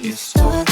It's time.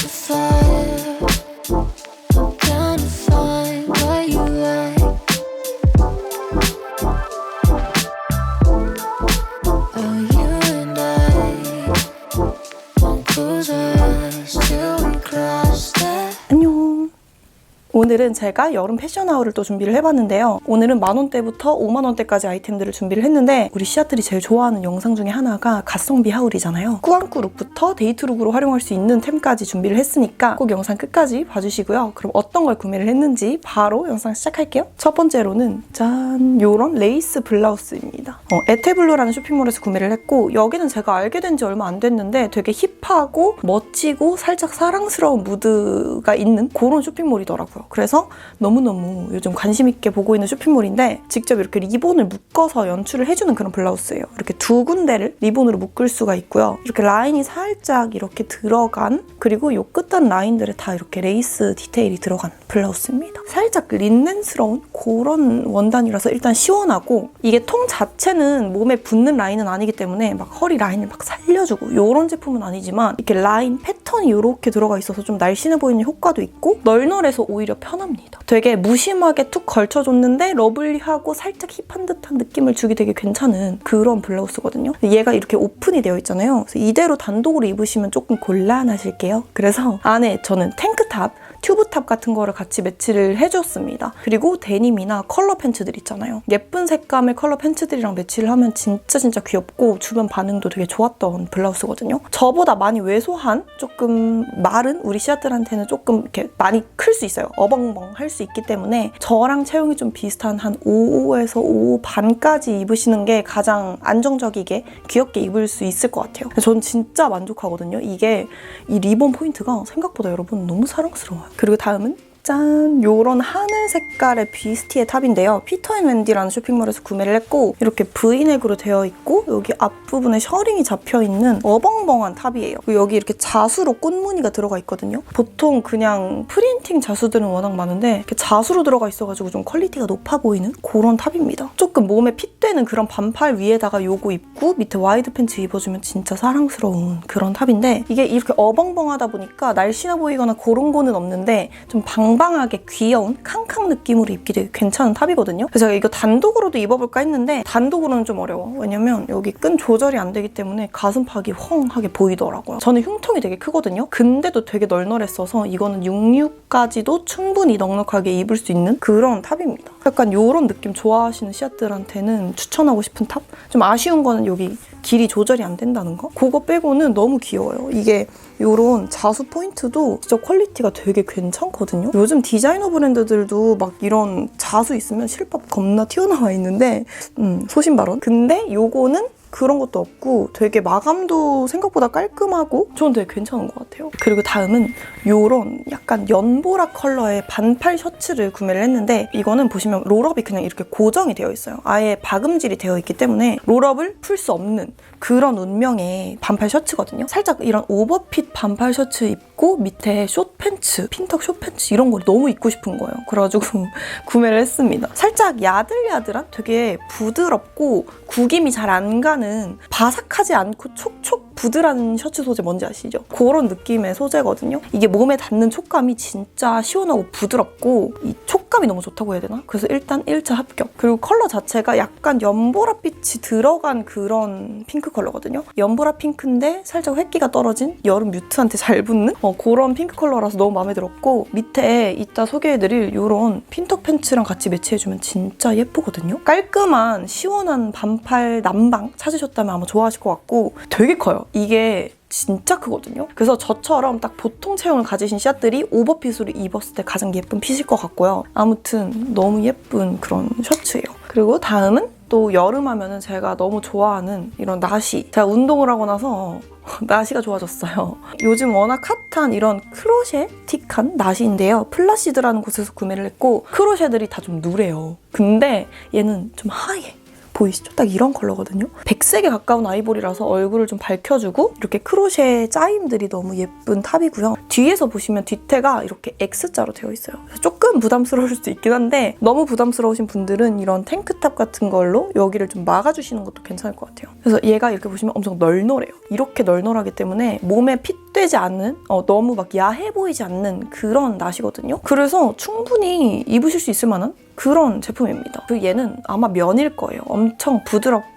오늘은 제가 여름 패션 하울을 또 준비를 해봤는데요. 오늘은 만 원대부터 5만 원대까지 아이템들을 준비를 했는데 우리 씨앗들이 제일 좋아하는 영상 중에 하나가 가성비 하울이잖아요. 꾸안꾸 룩부터 데이트 룩으로 활용할 수 있는 템까지 준비를 했으니까 꼭 영상 끝까지 봐주시고요. 그럼 어떤 걸 구매를 했는지 바로 영상 시작할게요. 첫 번째로는 짠! 요런 레이스 블라우스입니다. 어, 에테블루라는 쇼핑몰에서 구매를 했고 여기는 제가 알게 된 지 얼마 안 됐는데 되게 힙하고 멋지고 살짝 사랑스러운 무드가 있는 그런 쇼핑몰이더라고요. 그래서 너무너무 요즘 관심 있게 보고 있는 쇼핑몰인데 직접 이렇게 리본을 묶어서 연출을 해주는 그런 블라우스예요. 이렇게 두 군데를 리본으로 묶을 수가 있고요. 이렇게 라인이 살짝 이렇게 들어간 그리고 요 끝단 라인들에 다 이렇게 레이스 디테일이 들어간 블라우스입니다. 살짝 린넨스러운 그런 원단이라서 일단 시원하고 이게 통 자체 는 몸에 붙는 라인은 아니기 때문에 막 허리 라인을 막 살려주고 이런 제품은 아니지만 이렇게 라인 패턴이 이렇게 들어가 있어서 좀 날씬해 보이는 효과도 있고 널널해서 오히려 편합니다. 되게 무심하게 툭 걸쳐줬는데 러블리하고 살짝 힙한 듯한 느낌을 주기 되게 괜찮은 그런 블라우스거든요. 얘가 이렇게 오픈이 되어 있잖아요. 이대로 단독으로 입으시면 조금 곤란하실게요. 그래서 안에 저는 탱크탑 튜브탑 같은 거를 같이 매치를 해줬습니다. 그리고 데님이나 컬러 팬츠들 있잖아요. 예쁜 색감의 컬러 팬츠들이랑 매치를 하면 진짜 진짜 귀엽고 주변 반응도 되게 좋았던 블라우스거든요. 저보다 많이 왜소한 조금 마른 우리 씨앗들한테는 조금 이렇게 많이 클 수 있어요. 어벙벙 할 수 있기 때문에 저랑 체형이 좀 비슷한 한 55에서 55 반까지 입으시는 게 가장 안정적이게 귀엽게 입을 수 있을 것 같아요. 전 진짜 만족하거든요. 이게 이 리본 포인트가 생각보다 여러분 너무 사랑스러워요. 그리고 다음은 짠! 요런 하늘 색깔의 비스티의 탑인데요. 피터앤wen디라는 쇼핑몰에서 구매를 했고 이렇게 V넥으로 되어 있고 여기 앞부분에 셔링이 잡혀있는 어벙벙한 탑이에요. 여기 이렇게 자수로 꽃무늬가 들어가 있거든요. 보통 그냥 프린팅 자수들은 워낙 많은데 이렇게 자수로 들어가 있어가지고 좀 퀄리티가 높아 보이는 그런 탑입니다. 조금 몸에 핏되는 그런 반팔 위에다가 요거 입고 밑에 와이드 팬츠 입어주면 진짜 사랑스러운 그런 탑인데 이게 이렇게 어벙벙하다 보니까 날씬해 보이거나 그런 거는 없는데 좀 방 방하게 귀여운 캉캉 느낌으로 입기 되게 괜찮은 탑이거든요. 그래서 이거 단독으로도 입어볼까 했는데 단독으로는 좀 어려워. 왜냐면 여기 끈 조절이 안 되기 때문에 가슴팍이 헝하게 보이더라고요. 저는 흉통이 되게 크거든요. 근데도 되게 널널했어서 이거는 66까지도 충분히 넉넉하게 입을 수 있는 그런 탑입니다. 약간 이런 느낌 좋아하시는 씨앗들한테는 추천하고 싶은 탑? 좀 아쉬운 거는 여기 길이 조절이 안 된다는 거? 그거 빼고는 너무 귀여워요. 이게 이런 자수 포인트도 진짜 퀄리티가 되게 괜찮거든요. 요즘 디자이너 브랜드들도 막 이런 자수 있으면 실밥 겁나 튀어나와 있는데 음, 소신 발언. 근데 요거는 그런 것도 없고 되게 마감도 생각보다 깔끔하고 저는 되게 괜찮은 것 같아요. 그리고 다음은 요런 약간 연보라 컬러의 반팔 셔츠를 구매를 했는데 이거는 보시면 롤업이 그냥 이렇게 고정이 되어 있어요. 아예 박음질이 되어 있기 때문에 롤업을 풀 수 없는 그런 운명의 반팔 셔츠거든요. 살짝 이런 오버핏 반팔 셔츠 입고 밑에 숏 팬츠, 핀턱 숏 팬츠 이런 걸 너무 입고 싶은 거예요. 그래가지고 구매를 했습니다. 살짝 야들야들한 되게 부드럽고 구김이 잘 안 가는 바삭하지 않고 촉촉 부드러운 셔츠 소재 뭔지 아시죠? 그런 느낌의 소재거든요. 이게 몸에 닿는 촉감이 진짜 시원하고 부드럽고 이 촉감이 너무 좋다고 해야 되나? 그래서 일단 1차 합격. 그리고 컬러 자체가 약간 연보라빛이 들어간 그런 핑크 컬러거든요. 연보라 핑크인데 살짝 획기가 떨어진 여름 뮤트한테 잘 붙는 어, 그런 핑크 컬러라서 너무 마음에 들었고 밑에 이따 소개해드릴 이런 핀턱 팬츠랑 같이 매치해주면 진짜 예쁘거든요. 깔끔한 시원한 반팔 남방 찾으셨다면 아마 좋아하실 것 같고 되게 커요. 이게 진짜 크거든요. 그래서 저처럼 딱 보통 체형을 가지신 씨앗들이 오버핏으로 입었을 때 가장 예쁜 핏일 것 같고요. 아무튼 너무 예쁜 그런 셔츠예요. 그리고 다음은 또 여름 하면은 제가 너무 좋아하는 이런 나시. 제가 운동을 하고 나서 나시가 좋아졌어요. 요즘 워낙 핫한 이런 크로셰틱한 나시인데요. 플라시드라는 곳에서 구매를 했고 크로셰들이 다 좀 누래요. 근데 얘는 좀 하얘. 보이시죠? 딱 이런 컬러거든요. 백색에 가까운 아이보리라서 얼굴을 좀 밝혀주고 이렇게 크로셰 짜임들이 너무 예쁜 탑이고요. 뒤에서 보시면 뒤태가 이렇게 X자로 되어 있어요. 그래서 조금 부담스러울 수도 있긴 한데 너무 부담스러우신 분들은 이런 탱크탑 같은 걸로 여기를 좀 막아주시는 것도 괜찮을 것 같아요. 그래서 얘가 이렇게 보시면 엄청 널널해요. 이렇게 널널하기 때문에 몸에 핏되지 않는 어, 너무 막 야해 보이지 않는 그런 낫이거든요. 그래서 충분히 입으실 수 있을 만한 그런 제품입니다. 그리고 얘는 아마 면일 거예요. 엄청 부드럽고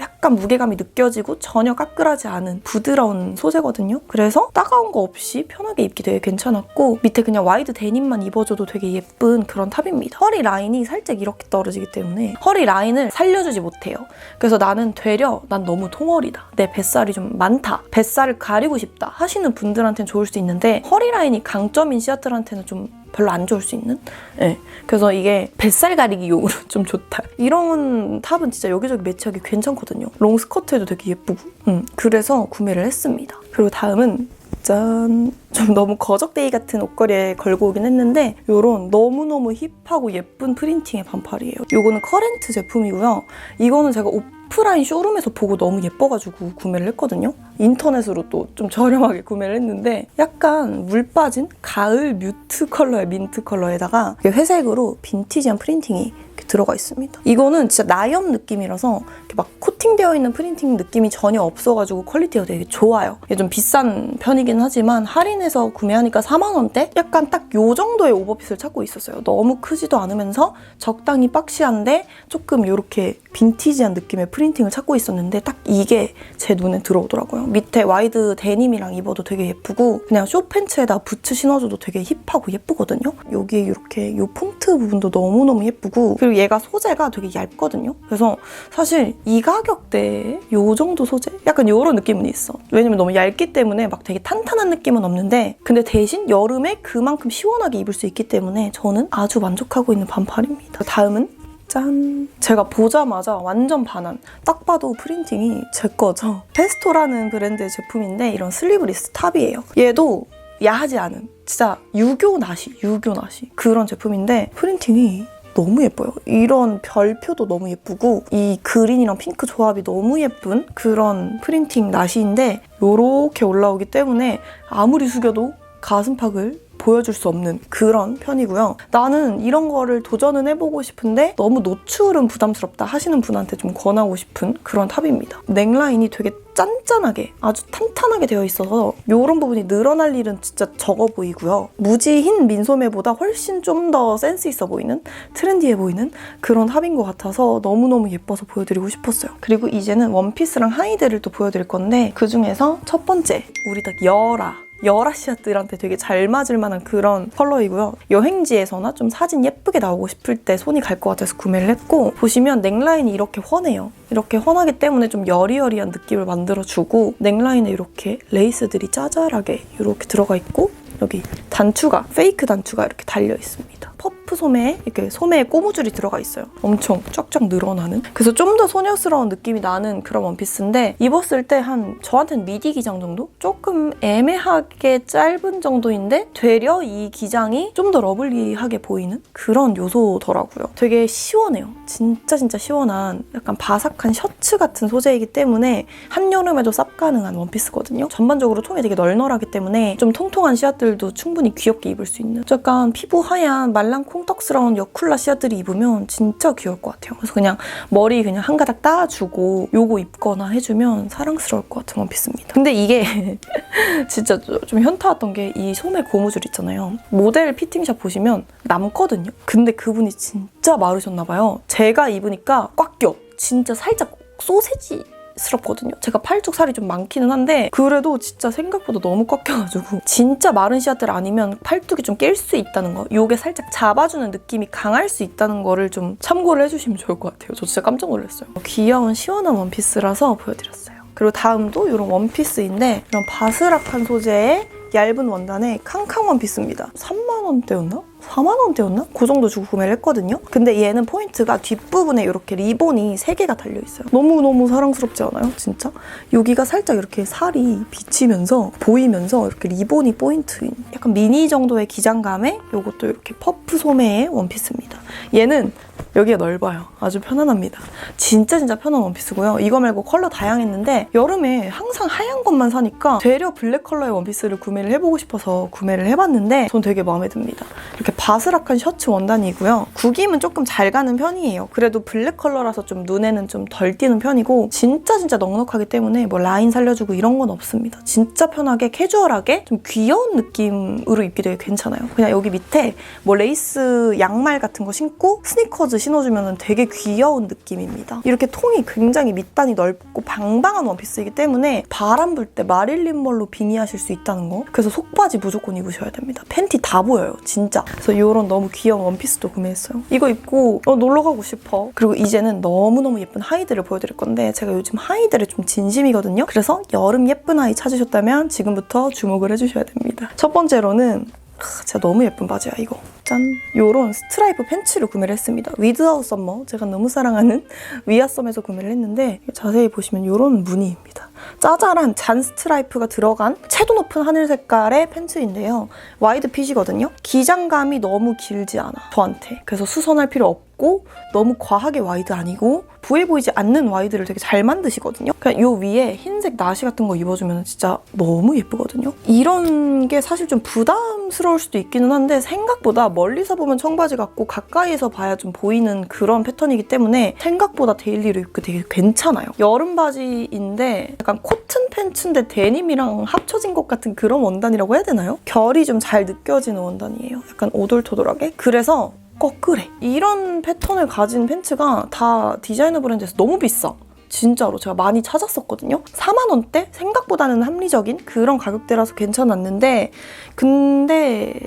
약간 무게감이 느껴지고 전혀 까끌하지 않은 부드러운 소재거든요. 그래서 따가운 거 없이 편하게 입기 되게 괜찮았고 밑에 그냥 와이드 데님만 입어줘도 되게 예쁜 그런 탑입니다. 허리 라인이 살짝 이렇게 떨어지기 때문에 허리 라인을 살려주지 못해요. 그래서 나는 되려 난 너무 통허리다. 내 뱃살이 좀 많다. 뱃살을 가리고 싶다 하시는 분들한테는 좋을 수 있는데 허리 라인이 강점인 시아틀한테는 좀 별로 안 좋을 수 있는? 네. 그래서 이게 뱃살 가리기 용으로 좀 좋다. 이런 탑은 진짜 여기저기 매치하기 괜찮거든요. 롱 스커트에도 되게 예쁘고. 음, 그래서 구매를 했습니다. 그리고 다음은 짠! 좀 너무 거적데이 같은 옷걸이에 걸고 오긴 했는데 요런 너무너무 힙하고 예쁜 프린팅의 반팔이에요. 요거는 커렌트 제품이고요. 이거는 제가 오프라인 쇼룸에서 보고 너무 예뻐가지고 구매를 했거든요. 인터넷으로 또 좀 저렴하게 구매를 했는데 약간 물 빠진 가을 뮤트 컬러의 민트 컬러에다가 회색으로 빈티지한 프린팅이 이렇게 들어가 있습니다. 이거는 진짜 나염 느낌이라서 이렇게 막 코팅되어 있는 프린팅 느낌이 전혀 없어가지고 퀄리티가 되게 좋아요. 이게 좀 비싼 편이긴 하지만 할인해서 구매하니까 4만 원대? 약간 딱 요 정도의 오버핏을 찾고 있었어요. 너무 크지도 않으면서 적당히 박시한데 조금 이렇게 빈티지한 느낌의 프린팅을 찾고 있었는데 딱 이게 제 눈에 들어오더라고요. 밑에 와이드 데님이랑 입어도 되게 예쁘고 그냥 쇼팬츠에다 부츠 신어줘도 되게 힙하고 예쁘거든요. 여기 이렇게 요 폰트 부분도 너무너무 예쁘고 그리고 얘가 소재가 되게 얇거든요. 그래서 사실 이 가격대에 요 정도 소재? 약간 요런 느낌은 있어. 왜냐면 너무 얇기 때문에 막 되게 탄탄한 느낌은 없는데 근데 대신 여름에 그만큼 시원하게 입을 수 있기 때문에 저는 아주 만족하고 있는 반팔입니다. 다음은 짠! 제가 보자마자 완전 반한. 딱 봐도 프린팅이 제 거죠. 페스토라는 브랜드의 제품인데 이런 슬리브리스 탑이에요. 얘도 야하지 않은 진짜 유교 나시, 유교 나시 그런 제품인데 프린팅이 너무 예뻐요. 이런 별표도 너무 예쁘고 이 그린이랑 핑크 조합이 너무 예쁜 그런 프린팅 나시인데 요렇게 올라오기 때문에 아무리 숙여도 가슴팍을 보여줄 수 없는 그런 편이고요. 나는 이런 거를 도전은 해보고 싶은데 너무 노출은 부담스럽다 하시는 분한테 좀 권하고 싶은 그런 탑입니다. 넥라인이 되게 짠짠하게 아주 탄탄하게 되어 있어서 이런 부분이 늘어날 일은 진짜 적어 보이고요. 무지 흰 민소매보다 훨씬 좀 더 센스 있어 보이는 트렌디해 보이는 그런 탑인 것 같아서 너무너무 예뻐서 보여드리고 싶었어요. 그리고 이제는 원피스랑 하이드를 또 보여드릴 건데 그 중에서 첫 번째 우리 딱 여라 여라시아들한테 되게 잘 맞을 만한 그런 컬러이고요. 여행지에서나 좀 사진 예쁘게 나오고 싶을 때 손이 갈 것 같아서 구매를 했고 보시면 넥라인이 이렇게 훤해요. 이렇게 훤하기 때문에 좀 여리여리한 느낌을 만들어주고 넥라인에 이렇게 레이스들이 짜잘하게 이렇게 들어가 있고 여기 단추가 페이크 단추가 이렇게 달려 있습니다. 퍼프 소매에 이렇게 소매에 꼬무줄이 들어가 있어요. 엄청 쫙쫙 늘어나는. 그래서 좀 더 소녀스러운 느낌이 나는 그런 원피스인데 입었을 때 한 저한테는 미디 기장 정도? 조금 애매하게 짧은 정도인데 되려 이 기장이 좀 더 러블리하게 보이는 그런 요소더라고요. 되게 시원해요. 진짜 진짜 시원한 약간 바삭한 셔츠 같은 소재이기 때문에 한여름에도 쌉 가능한 원피스거든요. 전반적으로 톰이 되게 널널하기 때문에 좀 통통한 씨앗들도 충분히 귀엽게 입을 수 있는 약간 피부 하얀 말랑 콩떡스러운 여쿨라 씨앗들이 입으면 진짜 귀여울 것 같아요. 그래서 그냥 머리 그냥 한 가닥 따주고 요거 입거나 해주면 사랑스러울 것 같은 원피스입니다. 근데 이게 진짜 좀 현타 왔던 게 이 소매 고무줄 있잖아요. 모델 피팅샵 보시면 남거든요. 근데 그분이 진짜 마르셨나 봐요. 제가 입으니까 꽉 껴. 진짜 살짝 소세지 스럽거든요. 제가 팔뚝 살이 좀 많기는 한데 그래도 진짜 생각보다 너무 꽉 껴가지고 진짜 마른 씨앗들 아니면 팔뚝이 좀낄수 있다는 거 요게 살짝 잡아주는 느낌이 강할 수 있다는 거를 좀 참고를 해주시면 좋을 것 같아요. 저 진짜 깜짝 놀랐어요. 귀여운 시원한 원피스라서 보여드렸어요. 그리고 다음도 이런 원피스인데 이런 바스락한 소재의 얇은 원단의 캉캉 원피스입니다. 3만 원대였나? 4만 원대였나? 그 정도 주고 구매를 했거든요. 근데 얘는 포인트가 뒷부분에 이렇게 리본이 3개가 달려 있어요. 너무너무 사랑스럽지 않아요? 진짜? 여기가 살짝 이렇게 살이 비치면서 보이면서 이렇게 리본이 포인트인 약간 미니 정도의 기장감에 이것도 이렇게 퍼프 소매의 원피스입니다. 얘는 여기가 넓어요. 아주 편안합니다. 진짜 진짜 편한 원피스고요. 이거 말고 컬러 다양했는데 여름에 항상 하얀 것만 사니까 되려 블랙 컬러의 원피스를 구매를 해보고 싶어서 구매를 해봤는데 전 되게 마음에 듭니다. 이렇게 바스락한 셔츠 원단이고요. 구김은 조금 잘 가는 편이에요. 그래도 블랙 컬러라서 좀 눈에는 좀 덜 띄는 편이고 진짜 진짜 넉넉하기 때문에 뭐 라인 살려주고 이런 건 없습니다. 진짜 편하게 캐주얼하게 좀 귀여운 느낌으로 입기 되게 괜찮아요. 그냥 여기 밑에 뭐 레이스 양말 같은 거 신고 스니커 즈 신어주면 되게 귀여운 느낌입니다. 이렇게 통이 굉장히 밑단이 넓고 방방한 원피스이기 때문에 바람 불 때 마릴린 멀로 빙의하실 수 있다는 거. 그래서 속바지 무조건 입으셔야 됩니다. 팬티 다 보여요, 진짜. 그래서 이런 너무 귀여운 원피스도 구매했어요. 이거 입고 어, 놀러 가고 싶어. 그리고 이제는 너무너무 예쁜 하이들을 보여드릴 건데 제가 요즘 하이들에 좀 진심이거든요. 그래서 여름 예쁜 하이 찾으셨다면 지금부터 주목을 해주셔야 됩니다. 첫 번째로는 크, 진짜 너무 예쁜 바지야 이거 짠. 요런 스트라이프 팬츠를 구매를 했습니다. 위드아웃 썸머 제가 너무 사랑하는 위아썸에서 구매를 했는데 자세히 보시면 요런 무늬입니다. 짜잘한 잔 스트라이프가 들어간 채도 높은 하늘 색깔의 팬츠인데요. 와이드 핏이거든요. 기장감이 너무 길지 않아 저한테. 그래서 수선할 필요 없고 너무 과하게 와이드 아니고 부해 보이지 않는 와이드를 되게 잘 만드시거든요. 그냥 요 위에 흰색 나시 같은 거 입어주면 진짜 너무 예쁘거든요. 이런 게 사실 좀 부담스러울 수도 있기는 한데 생각보다 멀리서 보면 청바지 같고 가까이에서 봐야 좀 보이는 그런 패턴이기 때문에 생각보다 데일리로 입기 되게 괜찮아요. 여름 바지인데 약간 코튼 팬츠인데 데님이랑 합쳐진 것 같은 그런 원단이라고 해야 되나요? 결이 좀 잘 느껴지는 원단이에요. 약간 오돌토돌하게. 그래서 꺼끌해. 이런 패턴을 가진 팬츠가 다 디자이너 브랜드에서 너무 비싸. 진짜로 제가 많이 찾았었거든요. 4만 원대 생각보다는 합리적인 그런 가격대라서 괜찮았는데 근데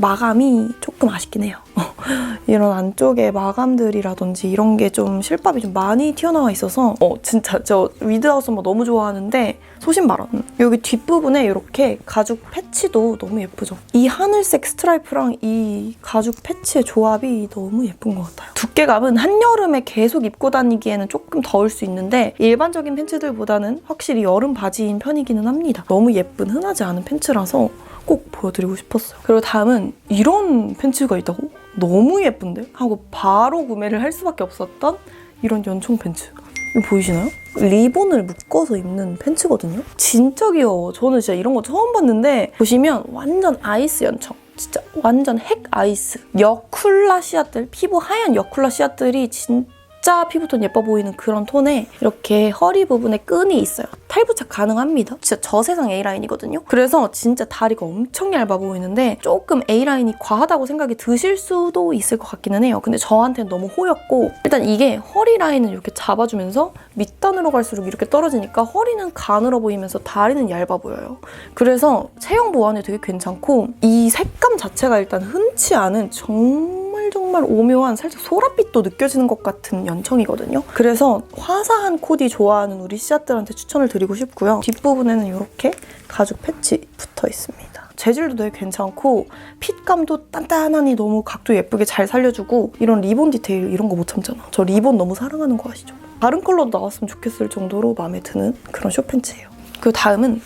마감이 조금 아쉽긴 해요. 이런 안쪽에 마감들이라든지 이런 게 좀 실밥이 좀 많이 튀어나와 있어서 어 진짜 저 위드하우스 뭐 너무 좋아하는데 소신 발언. 여기 뒷부분에 이렇게 가죽 패치도 너무 예쁘죠? 이 하늘색 스트라이프랑 이 가죽 패치의 조합이 너무 예쁜 것 같아요. 두께감은 한여름에 계속 입고 다니기에는 조금 더울 수 있는데 일반적인 팬츠들보다는 확실히 여름 바지인 편이기는 합니다. 너무 예쁜 흔하지 않은 팬츠라서 꼭 보여드리고 싶었어요. 그리고 다음은 이런 팬츠가 있다고? 너무 예쁜데? 하고 바로 구매를 할 수밖에 없었던 이런 연총 팬츠. 이거 보이시나요? 리본을 묶어서 입는 팬츠거든요? 진짜 귀여워. 저는 진짜 이런 거 처음 봤는데 보시면 완전 아이스 연청. 진짜 완전 핵 아이스. 여쿨라 씨앗들, 피부 하얀 여쿨라 씨앗들이 진짜 진짜 피부톤 예뻐 보이는 그런 톤에 이렇게 허리 부분에 끈이 있어요. 탈부착 가능합니다. 진짜 저세상 A라인이거든요. 그래서 진짜 다리가 엄청 얇아 보이는데 조금 A라인이 과하다고 생각이 드실 수도 있을 것 같기는 해요. 근데 저한테는 너무 호였고 일단 이게 허리 라인을 이렇게 잡아주면서 밑단으로 갈수록 이렇게 떨어지니까 허리는 가늘어 보이면서 다리는 얇아 보여요. 그래서 체형 보완에 되게 괜찮고 이 색감 자체가 일단 흔치 않은 정 말 정말 오묘한 살짝 소라빛도 느껴지는 것 같은 연청이거든요. 그래서 화사한 코디 좋아하는 우리 씨앗들한테 추천을 드리고 싶고요. 뒷부분에는 이렇게 가죽 패치 붙어 있습니다. 재질도 되게 괜찮고 핏감도 단단하니 너무 각도 예쁘게 잘 살려주고 이런 리본 디테일 이런 거 못 참잖아. 저 리본 너무 사랑하는 거 아시죠? 다른 컬러도 나왔으면 좋겠을 정도로 마음에 드는 그런 쇼팬츠예요. 그 다음은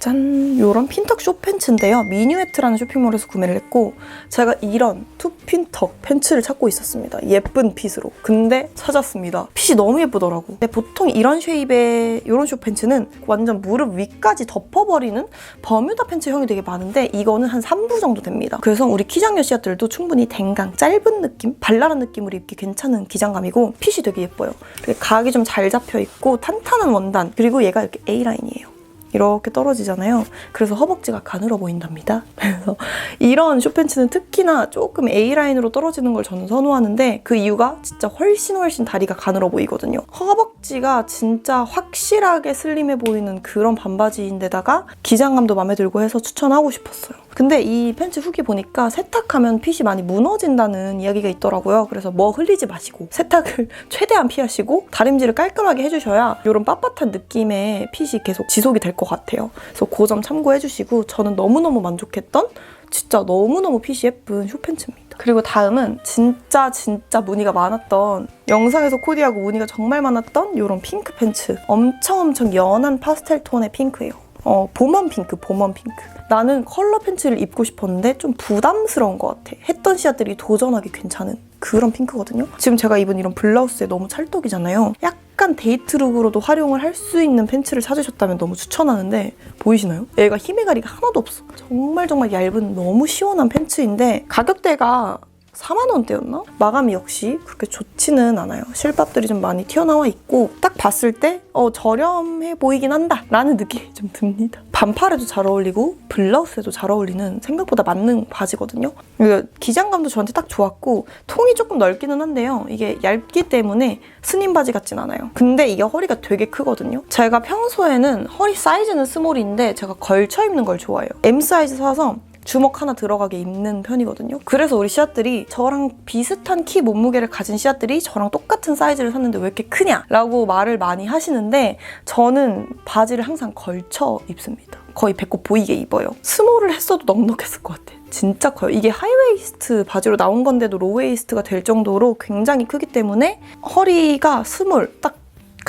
짠! 요런 핀턱 쇼팬츠인데요. 미뉴에트라는 쇼핑몰에서 구매를 했고 제가 이런 투핀턱 팬츠를 찾고 있었습니다. 예쁜 핏으로. 근데 찾았습니다. 핏이 너무 예쁘더라고. 근데 보통 이런 쉐입의 이런 쇼팬츠는 완전 무릎 위까지 덮어버리는 버뮤다 팬츠 형이 되게 많은데 이거는 한 3부 정도 됩니다. 그래서 우리 키장녀 씨앗들도 충분히 댕강, 짧은 느낌, 발랄한 느낌으로 입기 괜찮은 기장감이고 핏이 되게 예뻐요. 각이 좀 잘 잡혀 있고 탄탄한 원단 그리고 얘가 이렇게 A라인이에요. 이렇게 떨어지잖아요. 그래서 허벅지가 가늘어 보인답니다. 그래서 이런 쇼팬츠는 특히나 조금 A라인으로 떨어지는 걸 저는 선호하는데 그 이유가 진짜 훨씬 훨씬 다리가 가늘어 보이거든요. 허벅지가 진짜 확실하게 슬림해 보이는 그런 반바지인데다가 기장감도 마음에 들고 해서 추천하고 싶었어요. 근데 이 팬츠 후기 보니까 세탁하면 핏이 많이 무너진다는 이야기가 있더라고요. 그래서 뭐 흘리지 마시고 세탁을 최대한 피하시고 다림질을 깔끔하게 해주셔야 이런 빳빳한 느낌의 핏이 계속 지속이 될것 같아요. 그래서 그 점 참고해 주시고 저는 너무너무 만족했던 진짜 너무너무 핏이 예쁜 쇼팬츠입니다. 그리고 다음은 진짜 진짜 무늬가 많았던 영상에서 코디하고 무늬가 정말 많았던 이런 핑크 팬츠. 엄청 엄청 연한 파스텔 톤의 핑크예요. 어, 봄원 핑크, 봄원 핑크. 나는 컬러 팬츠를 입고 싶었는데 좀 부담스러운 것 같아. 했던 씨앗들이 도전하기 괜찮은 그런 핑크거든요. 지금 제가 입은 이런 블라우스에 너무 찰떡이잖아요. 약간 데이트룩으로도 활용을 할 수 있는 팬츠를 찾으셨다면 너무 추천하는데 보이시나요? 얘가 힘의 가리가 하나도 없어. 정말 정말 얇은 너무 시원한 팬츠인데 가격대가 4만 원대였나? 마감이 역시 그렇게 좋지는 않아요. 실밥들이 좀 많이 튀어나와 있고 딱 봤을 때 어, 저렴해 보이긴 한다 라는 느낌이 좀 듭니다. 반팔에도 잘 어울리고 블라우스에도 잘 어울리는 생각보다 맞는 바지거든요. 이거 기장감도 저한테 딱 좋았고 통이 조금 넓기는 한데요. 이게 얇기 때문에 스님 바지 같진 않아요. 근데 이게 허리가 되게 크거든요. 제가 평소에는 허리 사이즈는 스몰인데 제가 걸쳐 입는 걸 좋아해요. M 사이즈 사서 주먹 하나 들어가게 입는 편이거든요. 그래서 우리 씨앗들이 저랑 비슷한 키 몸무게를 가진 씨앗들이 저랑 똑같은 사이즈를 샀는데 왜 이렇게 크냐? 라고 말을 많이 하시는데 저는 바지를 항상 걸쳐 입습니다. 거의 배꼽 보이게 입어요. 스몰을 했어도 넉넉했을 것 같아. 진짜 커요. 이게 하이웨이스트 바지로 나온 건데도 로웨이스트가 될 정도로 굉장히 크기 때문에 허리가 스몰 딱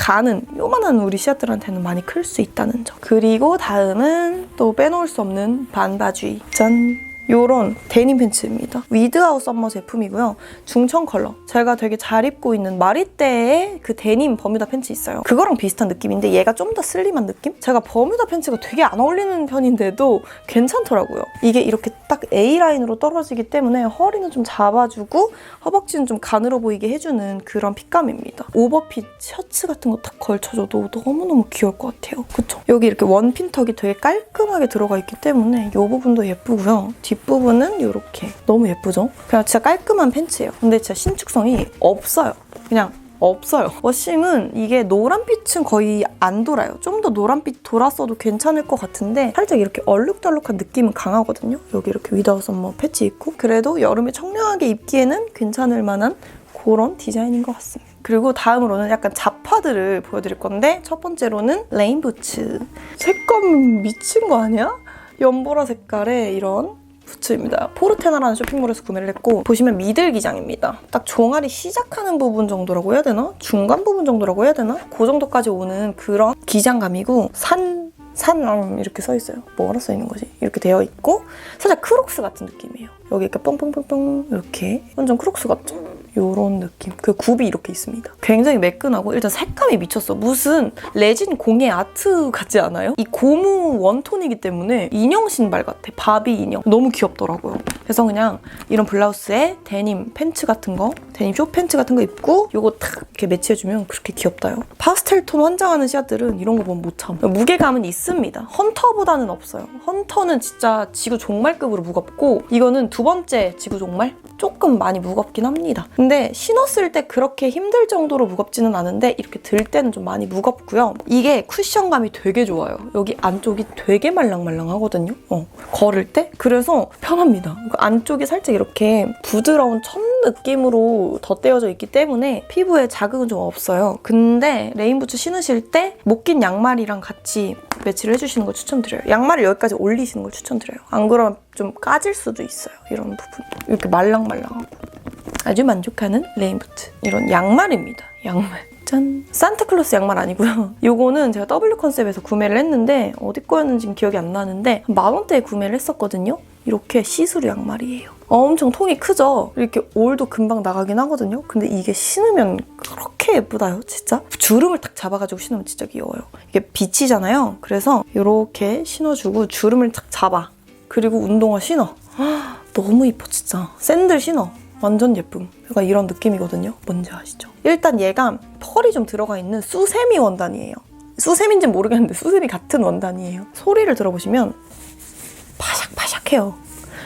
가는 요만한 우리 씨앗들한테는 많이 클 수 있다는 점. 그리고 다음은 또 빼놓을 수 없는 반바지. 짠! 요런 데님 팬츠입니다. 위드아웃 썸머 제품이고요. 중청 컬러. 제가 되게 잘 입고 있는 마리떼의 그 데님 버뮤다 팬츠 있어요. 그거랑 비슷한 느낌인데 얘가 좀 더 슬림한 느낌? 제가 버뮤다 팬츠가 되게 안 어울리는 편인데도 괜찮더라고요. 이게 이렇게 딱 A라인으로 떨어지기 때문에 허리는 좀 잡아주고 허벅지는 좀 가늘어 보이게 해주는 그런 핏감입니다. 오버핏 셔츠 같은 거 딱 걸쳐줘도 너무너무 귀여울 것 같아요. 그쵸? 여기 이렇게 원핀턱이 되게 깔끔하게 들어가 있기 때문에 이 부분도 예쁘고요. 뒷 부분은 이렇게 너무 예쁘죠? 그냥 진짜 깔끔한 팬츠예요. 근데 진짜 신축성이 없어요. 그냥 없어요. 워싱은 이게 노란빛은 거의 안 돌아요. 좀 더 노란빛 돌았어도 괜찮을 것 같은데 살짝 이렇게 얼룩덜룩한 느낌은 강하거든요. 여기 이렇게 위다우 썸머 패치 있고 그래도 여름에 청량하게 입기에는 괜찮을 만한 그런 디자인인 것 같습니다. 그리고 다음으로는 약간 잡화들을 보여드릴 건데 첫 번째로는 레인부츠. 색감 미친 거 아니야? 연보라 색깔의 이런 부츠입니다. 포르테나라는 쇼핑몰에서 구매를 했고 보시면 미들 기장입니다. 딱 종아리 시작하는 부분 정도라고 해야 되나? 중간 부분 정도라고 해야 되나? 그 정도까지 오는 그런 기장감이고 산산 이렇게 써 있어요. 뭐라 써 있는 거지? 이렇게 되어 있고 살짝 크록스 같은 느낌이에요. 여기 이렇게 뻥뻥뻥뻥 이렇게 완전 크록스 같죠? 요런 느낌. 그 굽이 이렇게 있습니다. 굉장히 매끈하고 일단 색감이 미쳤어. 무슨 레진 공예 아트 같지 않아요? 이 고무 원톤이기 때문에 인형 신발 같아. 바비 인형. 너무 귀엽더라고요. 그래서 그냥 이런 블라우스에 데님 팬츠 같은 거, 데님 쇼 팬츠 같은 거 입고 요거 탁 이렇게 매치해주면 그렇게 귀엽다요. 파스텔 톤 환장하는 씨앗들은 이런 거 보면 못 참. 무게감은 있습니다. 헌터보다는 없어요. 헌터는 진짜 지구 종말급으로 무겁고 이거는 두 번째 지구 종말? 조금 많이 무겁긴 합니다. 근데 신었을 때 그렇게 힘들 정도로 무겁지는 않은데 이렇게 들 때는 좀 많이 무겁고요. 이게 쿠션감이 되게 좋아요. 여기 안쪽이 되게 말랑말랑하거든요. 어, 걸을 때? 그래서 편합니다. 그 안쪽이 살짝 이렇게 부드러운 천 느낌으로 덧대어져 있기 때문에 피부에 자극은 좀 없어요. 근데 레인부츠 신으실 때 못 낀 양말이랑 같이 매치를 해주시는 걸 추천드려요. 양말을 여기까지 올리시는 걸 추천드려요. 안 그러면 좀 까질 수도 있어요. 이런 부분. 이렇게 말랑말랑하고. 아주 만족하는 레인부츠. 이런 양말입니다. 양말. 짠. 산타클로스 양말 아니고요. 요거는 제가 W 컨셉에서 구매를 했는데 어디 거였는지 기억이 안 나는데 만 원대에 구매를 했었거든요. 이렇게 시스루 양말이에요. 엄청 통이 크죠? 이렇게 올도 금방 나가긴 하거든요. 근데 이게 신으면 그렇게 예쁘다요, 진짜. 주름을 딱 잡아가지고 신으면 진짜 귀여워요. 이게 비치잖아요. 그래서 이렇게 신어주고 주름을 딱 잡아. 그리고 운동화 신어. 헉, 너무 이뻐, 진짜. 샌들 신어. 완전 예쁨. 약간 이런 느낌이거든요. 뭔지 아시죠? 일단 얘가 펄이 좀 들어가 있는 수세미 원단이에요. 수세미인지 는 모르겠는데 수세미 같은 원단이에요. 소리를 들어보시면 바삭바삭해요.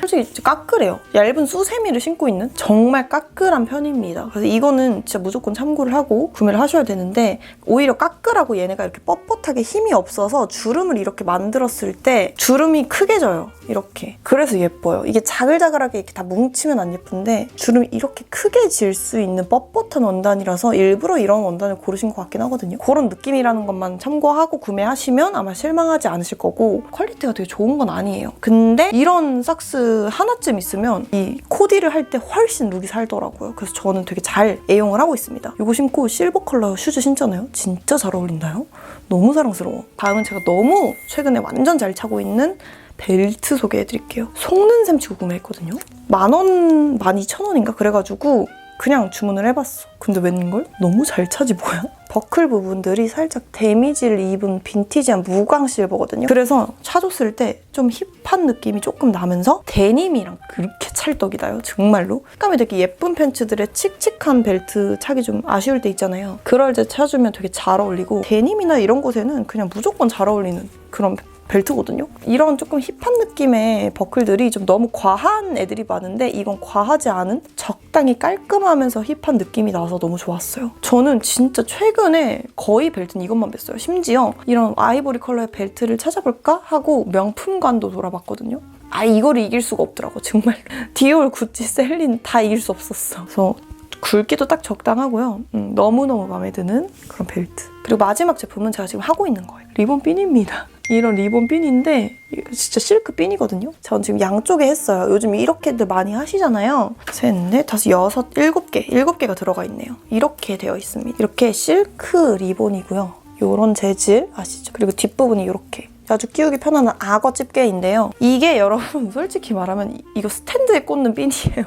솔직히 까끌해요. 얇은 수세미를 신고 있는 정말 까끌한 편입니다. 그래서 이거는 진짜 무조건 참고를 하고 구매를 하셔야 되는데 오히려 까끌하고 얘네가 이렇게 뻣뻣하게 힘이 없어서 주름을 이렇게 만들었을 때 주름이 크게 져요. 이렇게. 그래서 예뻐요. 이게 자글자글하게 이렇게 다 뭉치면 안 예쁜데 주름이 이렇게 크게 질 수 있는 뻣뻣한 원단이라서 일부러 이런 원단을 고르신 것 같긴 하거든요. 그런 느낌이라는 것만 참고하고 구매하시면 아마 실망하지 않으실 거고 퀄리티가 되게 좋은 건 아니에요. 근데 이런 삭스 하나쯤 있으면 이 코디를 할 때 훨씬 룩이 살더라고요. 그래서 저는 되게 잘 애용을 하고 있습니다. 이거 신고 실버 컬러 슈즈 신잖아요. 진짜 잘 어울린다요. 너무 사랑스러워. 다음은 제가 너무 최근에 완전 잘 차고 있는 벨트 소개해드릴게요. 속는 셈 치고 구매했거든요. 만 원, 만 이천 원인가 그래가지고 그냥 주문을 해봤어. 근데 웬걸? 너무 잘 차지 뭐야? 버클 부분들이 살짝 데미지를 입은 빈티지한 무광 실버거든요. 그래서 차줬을 때 좀 힙한 느낌이 조금 나면서 데님이랑 그렇게 찰떡이다요. 정말로. 색감이 되게 예쁜 팬츠들의 칙칙한 벨트 차기 좀 아쉬울 때 있잖아요. 그럴 때 차주면 되게 잘 어울리고 데님이나 이런 곳에는 그냥 무조건 잘 어울리는 그런 벨트거든요. 이런 조금 힙한 느낌의 버클들이 좀 너무 과한 애들이 많은데 이건 과하지 않은 적당히 깔끔하면서 힙한 느낌이 나서 너무 좋았어요. 저는 진짜 최근에 거의 벨트는 이것만 뵀어요. 심지어 이런 아이보리 컬러의 벨트를 찾아볼까 하고 명품관도 돌아봤거든요. 아 이거를 이길 수가 없더라고 정말 디올, 구찌, 셀린 다 이길 수 없었어. 그래서 굵기도 딱 적당하고요. 음, 너무너무 마음에 드는 그런 벨트. 그리고 마지막 제품은 제가 지금 하고 있는 거예요. 리본 핀입니다. 이런 리본 핀인데 진짜 실크 핀이거든요. 전 지금 양쪽에 했어요. 요즘 이렇게들 많이 하시잖아요. 셋, 넷, 다섯, 여섯, 일곱 개. 일곱 개가 들어가 있네요. 이렇게 되어 있습니다. 이렇게 실크 리본이고요. 요런 재질 아시죠? 그리고 뒷부분이 이렇게 아주 끼우기 편한 악어 집게인데요. 이게 여러분 솔직히 말하면 이- 이거 스탠드에 꽂는 핀이에요.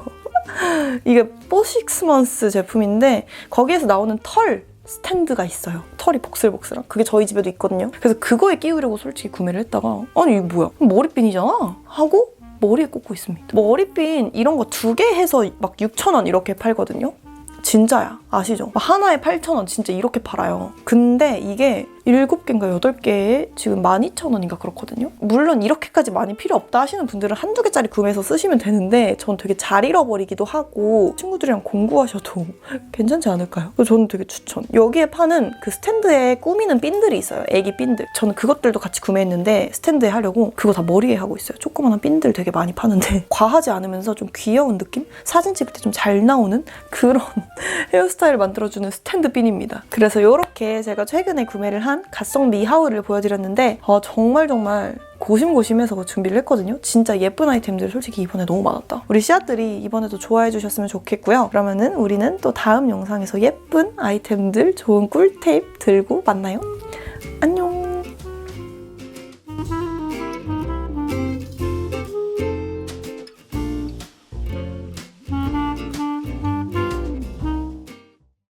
이게 뽀식스먼스 제품인데 거기에서 나오는 털 스탠드가 있어요. 털이 복슬복슬한. 그게 저희 집에도 있거든요. 그래서 그거에 끼우려고 솔직히 구매를 했다가 아니 이거 뭐야? 머리핀이잖아? 하고 머리에 꽂고 있습니다. 머리핀 이런 거 두 개 해서 막 6,000원 이렇게 팔거든요. 진짜야. 아시죠? 하나에 8,000원 진짜 이렇게 팔아요. 근데 이게 7개인가 8개에 지금 12,000원인가 그렇거든요. 물론 이렇게까지 많이 필요 없다 하시는 분들은 한두 개짜리 구매해서 쓰시면 되는데 전 되게 잘 잃어버리기도 하고 친구들이랑 공구하셔도 괜찮지 않을까요? 저는 되게 추천. 여기에 파는 그 스탠드에 꾸미는 핀들이 있어요. 애기 핀들. 저는 그것들도 같이 구매했는데 스탠드에 하려고 그거 다 머리에 하고 있어요. 조그마한 핀들 되게 많이 파는데 과하지 않으면서 좀 귀여운 느낌? 사진 찍을 때 좀 잘 나오는 그런 헤어스타일 을 만들어주는 스탠드 핀입니다. 그래서 이렇게 제가 최근에 구매를 한 갓성 미하울을 보여드렸는데 아, 정말 정말 고심고심해서 준비를 했거든요. 진짜 예쁜 아이템들이 솔직히 이번에 너무 많았다. 우리 씨앗들이 이번에도 좋아해 주셨으면 좋겠고요. 그러면은 우리는 또 다음 영상에서 예쁜 아이템들, 좋은 꿀테이프 들고 만나요. 안녕!